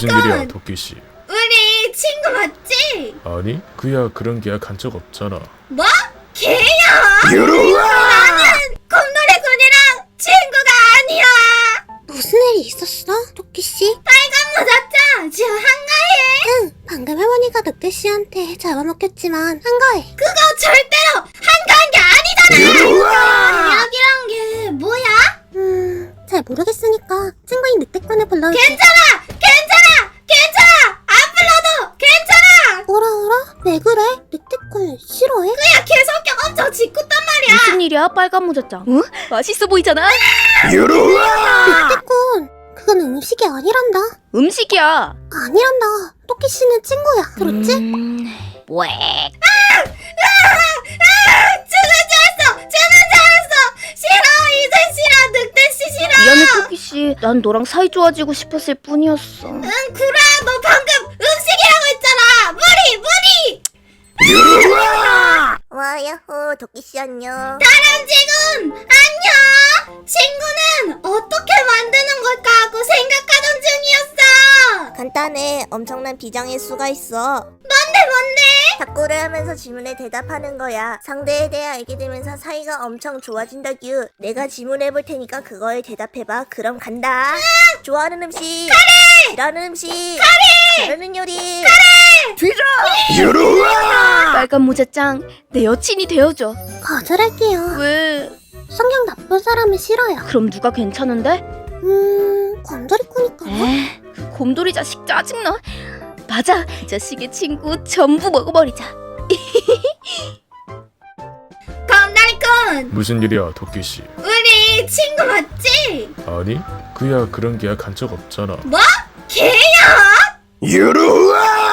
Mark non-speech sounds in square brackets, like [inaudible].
무슨 일이야 도끼 씨? 우리 친구 맞지? 아니 그야 그런 계약 한적 없잖아. 뭐? 걔야? 나는 곰돌이군이랑 친구가 아니야 무슨 일이 있었어? 토끼 씨? 빨간 모자짱 지금 한가해 응, 방금 할머니가 늑대 씨한테 잡아먹혔지만 한가해. 그거 절대로 한가한 게 아니잖아 이야기란 게 뭐야? 음, 잘 모르겠으니까 친구인 늑대꾼을. 괜찮아 괜찮아 괜찮아 안 불러도 괜찮아 오라 오라? 왜 그래? 늑대꾼 싫어해? 그야 걔 성격 엄청 짓궂단 말이야 무슨 일이야 빨간 모자짱 응? 맛있어 보이잖아 늑대꾼, 그건 음식이 아니란다. 음식이야 아니란다. 토끼 씨는 친구야. 들었지? 음... 왜? 주는 줄 알았어 주는 줄 알았어 싫어 이제 싫어 늑대 씨 싫어 미안해 토끼 씨 난 너랑 사이 좋아지고 싶었을 뿐이었어 응 구라 너 방금 야호, 토끼 씨 안녕. 다람쥐군 안녕 친구는 어떻게 만드는 걸까 하고 생각하던 중이었어 간단해. 엄청난 비장의 수가 있어. 뭔데 뭔데 탁구를 하면서 질문에 대답하는 거야. 상대에 대해 알게 되면서 사이가 엄청 좋아진다규. 내가 질문해 볼 테니까 그거에 대답해봐. 그럼 간다. 좋아하는 음식. 카레! 싫어하는 음식. 카레! 잘하는 요리. 빨간 모자짱 내 여친이 되어줘 거절할게요. 왜? 성격 나쁜 사람은 싫어요. 그럼 누가 괜찮은데? 음, 곰돌이꾸니까. 에그 곰돌이 자식 짜증나 맞아 이 자식의 친구 전부 먹어버리자 [laughs] 검다리꾼 무슨 일이야 도끼 씨? 우리 친구 맞지? 아니 그야 그런 계약 한 적 없잖아. 뭐? 걔야? 유루아!